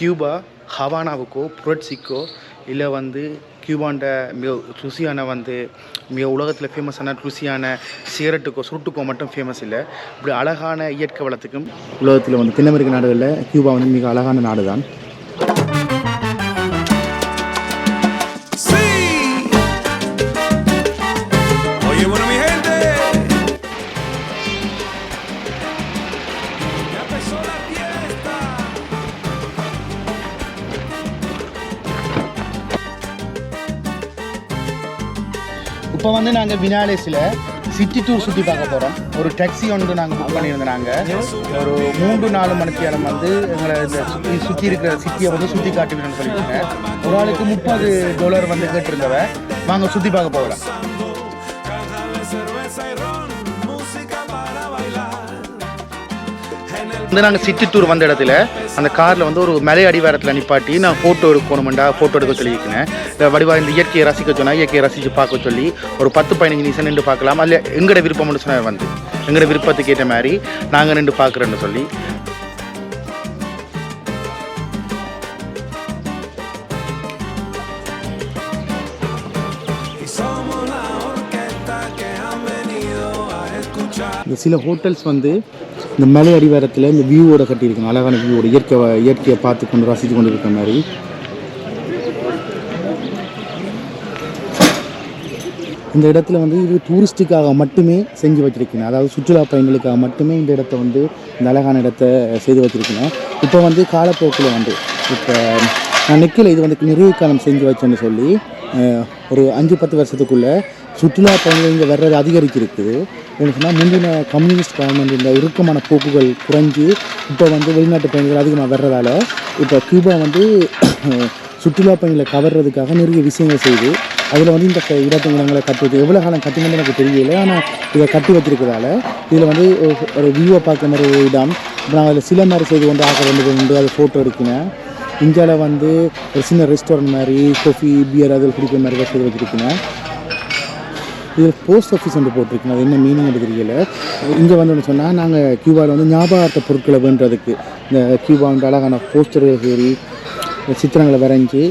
Cuba ஹவானாவுக்கோ புரட்சிக்கோ இல்லை வந்து கியூபாண்ட மிக ருசியான வந்து மிக உலகத்தில் ஃபேமஸான ருசியான சிகரெட்டுக்கோ சுருட்டுக்கோ மட்டும் ஃபேமஸ் இல்லை. இப்படி அழகான இயற்கை வளத்துக்கும் உலகத்தில் வந்து தென்னமெரிக்க நாடுகளில் கியூபா வந்து மிக அழகான நாடு தான் இப்போ வந்து நாங்கள் வினாலேஸில் சிட்டி டூர் சுற்றி பார்க்க போகிறோம் ஒரு டாக்ஸி ஒன்று நாங்கள் புக் பண்ணியிருந்தோம் நாங்கள் ஒரு மூன்று நாலு மணிக்கு நேரம் வந்து எங்களை இந்த சுற்றி சுற்றி இருக்கிற சிட்டியை வந்து சுற்றி காட்டுவீங்கன்னு சொல்லியிருக்காங்க ஒரு ஆளுக்கு முப்பது டாலர் வந்து கேட்டிருந்தவ நாங்கள் சுற்றி பார்க்க போகலாம். வந்து நாங்கள் சிட்டி டூர் வந்த இடத்துல அந்த காரில் வந்து ஒரு மலை அடிவாரத்தில் நிப்பாட்டி நான் ஃபோட்டோ எடுக்கணுமெண்டா ஃபோட்டோ எடுக்க சொல்லியிருக்கேன். இந்த வடிவா இந்த இயற்கையை ரசிக்க சொன்னால் இயற்கையை ரசித்து பார்க்க சொல்லி ஒரு பத்து பதினஞ்சு நிமிஷம் நின்று பார்க்கலாம். அதில் எங்களோட விருப்பம்னு சொன்ன வந்து எங்களோட விருப்பத்துக்கு ஏற்ற மாதிரி நாங்கள் நின்று பார்க்குறேன்னு சொல்லி. சில ஹோட்டல்ஸ் வந்து இந்த மலை அடிவாரத்தில் இந்த வியூவோட கட்டியிருக்கணும். அழகான வியூவோட இயற்கை இயற்கையை பார்த்து கொண்டு ரசித்து கொண்டு இருக்கிற மாதிரி. இந்த இடத்துல வந்து இது டூரிஸ்ட்டுக்காக மட்டுமே செஞ்சு வச்சுருக்கணும். அதாவது சுற்றுலா பயணிகளுக்காக மட்டுமே இந்த இடத்த வந்து இந்த அழகான இடத்த செய்து வச்சுருக்கணும். இப்போ வந்து காலப்போக்கில் வந்து இப்போ நான் நிற்கல இது வந்து நிறைவு காலம் செஞ்சு வச்சேன்னு சொல்லி ஒரு அஞ்சு பத்து வருஷத்துக்குள்ளே சுற்றுலா பயணிகள் இங்கே வர்றது அதிகரிச்சிருக்குது. என்ன சொன்னால் முந்தின கம்யூனிஸ்ட் கவர்மெண்ட் இந்த இறுக்கமான போக்குகள் குறைஞ்சி இப்போ வந்து வெளிநாட்டு பயணிகள் அதிகமாக வர்றதால இப்போ கியூபா வந்து சுற்றுலா பயணிகளை கவர்றதுக்காக நிறைய விஷயங்கள் செய்து அதில் வந்து இந்த இடத்துங்களை இடத்து கட்டி வச்சு எவ்வளோ காலம் கட்டினது எனக்கு தெரியல. ஆனால் இதை கட்டி வச்சிருக்கிறதால இதில் வந்து ஒரு- ஒரு வியூவை பார்க்குற மாதிரி ஒரு இடம். இப்போ நாங்கள் அதில் சில மாதிரி செய்து கொண்டு ஆக்க வேண்டியது உண்டு அதை ஃபோட்டோ எடுக்கினேன் இந்தியாவில் வந்து ஒரு சின்ன ரெஸ்டாரண்ட் மாதிரி காஃபி பியர் அதில் குடிக்கிற மாதிரி தான் செய்து வச்சுருக்கேன் இதில் போஸ்ட் ஆஃபீஸ் வந்து போட்டிருக்கேன் அது என்ன மீனிங் தெரியல. இங்கே வந்து சொன்னால் நாங்கள் கியூபாவில் வந்து ஞாபகார்த்த பொருட்களை வேண்டுறதுக்கு இந்த கியூபா வந்து அழகான போஸ்டர்கள் சரி சித்திரங்களை வரைஞ்சி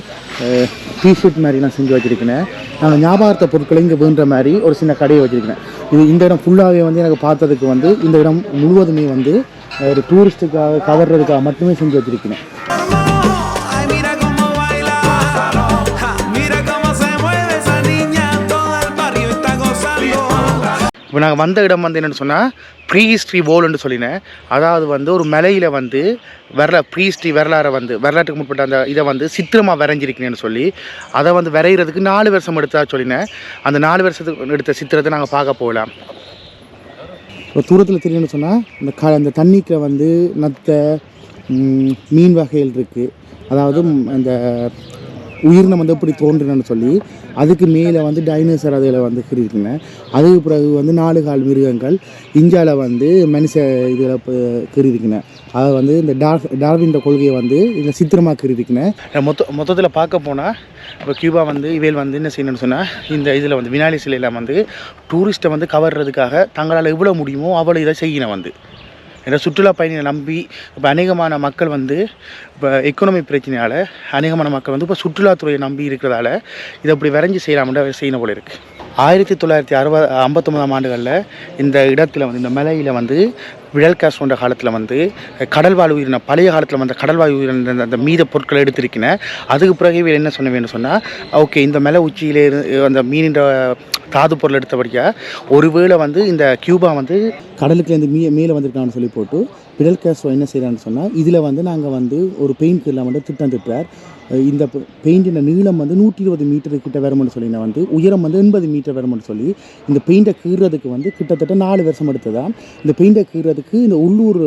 டிஷர்ட் மாதிரிலாம் செஞ்சு வச்சுருக்கேன் நாங்கள் ஞாபகார்த்த பொருட்களை இங்கே வேண்ட மாதிரி ஒரு சின்ன கடையை வச்சுருக்கேன் இது இந்த இடம் ஃபுல்லாகவே வந்து எனக்கு பார்த்ததுக்கு வந்து இந்த இடம் முழுவதுமே வந்து ஒரு டூரிஸ்ட்டுக்காக கவர்றதுக்காக மட்டுமே செஞ்சு வச்சுருக்கேன் இப்போ நாங்கள் வந்த இடம் வந்து என்னென்னு சொன்னால் ப்ரீ ஹிஸ்ட்ரி வோல்னு சொல்லினேன். அதாவது வந்து ஒரு மலையில் வந்து வரலா ப்ரீ ஹிஸ்ட்ரி வரலாறை வந்து வரலாற்றுக்கு முற்பட்ட அந்த இதை வந்து சித்திரமாக வரைஞ்சிருக்கேன்னு சொல்லி அதை வந்து வரைகிறதுக்கு நாலு வருஷம் எடுத்தா சொல்லினேன். அந்த நாலு வருஷத்துக்கு எடுத்த சித்திரத்தை நாங்கள் பார்க்க போகலாம். இப்போ தூரத்தில் தெரியும்னு சொன்னால் இந்த க அந்த தண்ணிக்கு வந்து நத்த மீன் வகைகள் இருக்குது அதாவது இந்த அந்த உயிரினம் வந்து எப்படி தோன்றுனு சொல்லி அதுக்கு மேலே வந்து டைனோசர் அதில் வந்து இருக்குங்க அதுக்கு பிறகு வந்து நாலு கால் மிருகங்கள் இந்தியாவில் வந்து மனுஷ இதில் கீறிருக்குங்க அதை வந்து இந்த டார் டார்வின்ற கொள்கையை வந்து இதில் சித்திரமாக கீறிருக்குங்க மொத்த மொத்தத்தில் பார்க்க போனால் இப்போ கியூபா வந்து இவையில் வந்து என்ன செய்யணும்னு சொன்னால் இந்த இதில் வந்து வினாலி சிலையில் வந்து டூரிஸ்ட்டை வந்து கவர்றதுக்காக தங்களால் எவ்வளோ முடியுமோ அவ்வளோ இதை செய்யணும் வந்து. ஏன்னா சுற்றுலா பயணிகளை நம்பி இப்போ அநேகமான மக்கள் வந்து இப்போ எக்கனமி பிரச்சனையால் அநேகமான மக்கள் வந்து இப்போ சுற்றுலாத்துறையை நம்பி இருக்கிறதால இதை அப்படி வரைஞ்சி செய்யலாம்னு செய்யணும் போல இருக்குது ஆயிரத்தி தொள்ளாயிரத்தி அறுபது ஐம்பத்தொம்பதாம் ஆண்டுகளில் இந்த இடத்துல வந்து இந்த மலையில் வந்து விழல் காசு கொண்ட காலத்தில் வந்து கடல் வாழ் உயிரின பழைய காலத்தில் வந்த கடல் வாழ் உயிரின அந்த- மீத பொருட்களை எடுத்திருக்கின. அதுக்கு பிறகு இவர் என்ன சொன்ன வேணும் சொன்னால் ஓகே இந்த மலை உச்சியிலே இருந்து அந்த மீனின்ற தாது பொருள் எடுத்தபடியாக ஒருவேளை வந்து இந்த கியூபா வந்து கடலுக்குலேருந்து மீ மேலே வந்திருக்கான்னு சொல்லி போட்டு பிடல் கேஸ்ட்ரோ என்ன செய்கிறான்னு சொன்னால் இதில் வந்து நாங்கள் வந்து ஒரு பெயிண்ட் கீழே வந்து திட்டம் திட்டுறார் இந்த பெயிண்டின் நீளம் வந்து நூற்றி இருபது மீட்டர் கிட்ட வரும்னு சொல்லி நான் வந்து உயரம் வந்து எண்பது மீட்டர் வரும்னு சொல்லி இந்த பெயிண்டை கீறுறதுக்கு வந்து கிட்டத்தட்ட நாலு வருஷம் எடுத்ததான் இந்த பெயிண்டை கீறுறதுக்கு இந்த உள்ளூர்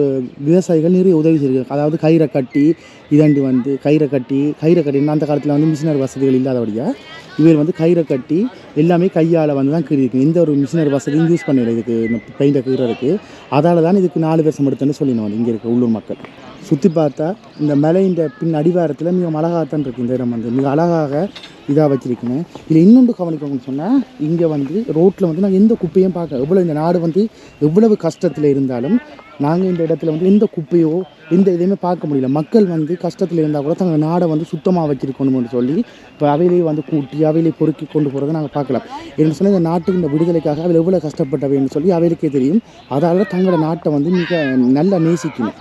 விவசாயிகள் நிறைய உதவி செய்திருக்காங்க. அதாவது கயிறை கட்டி இதாண்டி வந்து கயிறை கட்டி கயிறை கட்டினா அந்த காலத்தில் வந்து மிஷினரி வசதிகள் இல்லாதபடியாக இவர் வந்து கயிறை கட்டி எல்லாமே கையால் வந்து தான் கீறிருக்கு எந்த ஒரு மிஷினரி வசதியும் யூஸ் பண்ணல இதுக்கு இந்த பெயிண்டை கீறதுக்கு. அதால் தான் இதுக்கு நாலு வருஷம் எடுத்தேன்னு சொல்லினோம். இங்கே இருக்க உள்ளூர் மக்கள். சுற்றி பார்த்தா இந்த மலையின் பின் அடிவாரத்தில் மிக அழகாகத்தான் இருக்குது இந்த இடம் வந்து. மிக அழகாக இதாக வச்சுருக்கணும் இதில் இன்னொன்று கவனிக்கணும்னு சொன்னால் இங்கே வந்து ரோட்டில் வந்து நாங்கள் எந்த குப்பையும் பார்க்க எவ்வளோ இந்த நாடு வந்து எவ்வளவு கஷ்டத்தில் இருந்தாலும் நாங்கள் இந்த இடத்துல வந்து எந்த குப்பையோ எந்த இதையுமே பார்க்க முடியல. மக்கள் வந்து கஷ்டத்தில் இருந்தால் கூட தங்கள் நாடை வந்து சுத்தமாக வச்சுருக்கணும்னு சொல்லி இப்போ அவையிலேயே வந்து கூட்டி அவையிலேயே பொறுக்கி கொண்டு போகிறத நாங்கள் பார்க்கலாம். என்ன சொன்னால் இந்த நாட்டுக்கு இந்த விடுதலைக்காக அவள் எவ்வளோ கஷ்டப்பட்டவைன்னு சொல்லி அவைகளுக்கே தெரியும். அதால் தங்களோட நாட்டை வந்து மிக நல்லா நேசிக்கணும்.